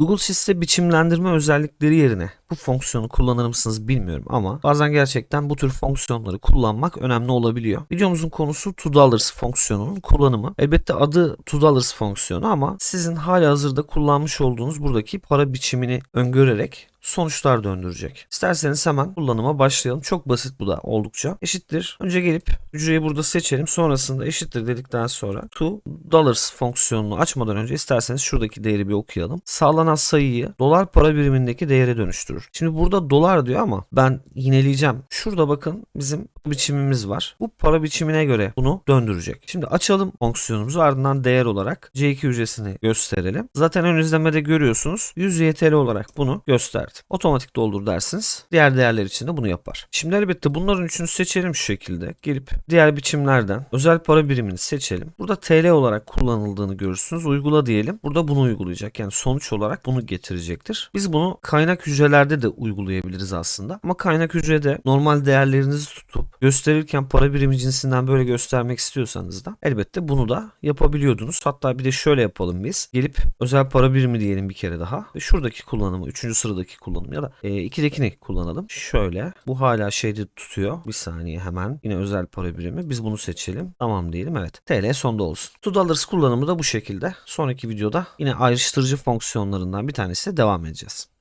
Google Sheets'te biçimlendirme özellikleri yerine bu fonksiyonu kullanır mısınız bilmiyorum ama bazen gerçekten bu tür fonksiyonları kullanmak önemli olabiliyor. Videomuzun konusu $2 fonksiyonunun kullanımı. Elbette adı $2 fonksiyonu ama sizin hali hazırda kullanmış olduğunuz buradaki para biçimini öngörerek sonuçlar döndürecek. İsterseniz hemen kullanıma başlayalım. Çok basit bu da oldukça. Eşittir. Önce gelip hücreyi burada seçelim. Sonrasında eşittir dedikten sonra to dollars fonksiyonunu açmadan önce isterseniz şuradaki değeri bir okuyalım. Sağlanan sayıyı dolar para birimindeki değere dönüştürür. Şimdi burada dolar diyor ama ben yineleyeceğim. Şurada bakın bizim biçimimiz var. Bu para biçimine göre bunu döndürecek. Şimdi açalım fonksiyonumuzu ardından değer olarak C2 hücresini gösterelim. Zaten ön izlemede görüyorsunuz 100 YTL olarak bunu gösterdi. Otomatik doldur dersiniz. Diğer değerler için de bunu yapar. Şimdi elbette bunların üçünü seçelim şu şekilde. Gelip diğer biçimlerden özel para birimini seçelim. Burada TL olarak kullanıldığını görürsünüz. Uygula diyelim. Burada bunu uygulayacak. Yani sonuç olarak bunu getirecektir. Biz bunu kaynak hücrelerde de uygulayabiliriz aslında. Ama kaynak hücrede normal değerlerinizi tutup gösterirken para birimi cinsinden böyle göstermek istiyorsanız da elbette bunu da yapabiliyordunuz. Hatta bir de şöyle yapalım biz. Gelip özel para birimi diyelim bir kere daha. Ve şuradaki kullanımı, üçüncü sıradaki kullanım ya da e, ikidekini kullanalım. Şöyle. Bu hala şeyde tutuyor. Bir saniye hemen. Yine özel para birimi. Biz bunu seçelim. Tamam diyelim. Evet. TL sonda olsun. To dollars kullanımı da bu şekilde. Sonraki videoda yine ayrıştırıcı fonksiyonlarından bir tanesiyle devam edeceğiz.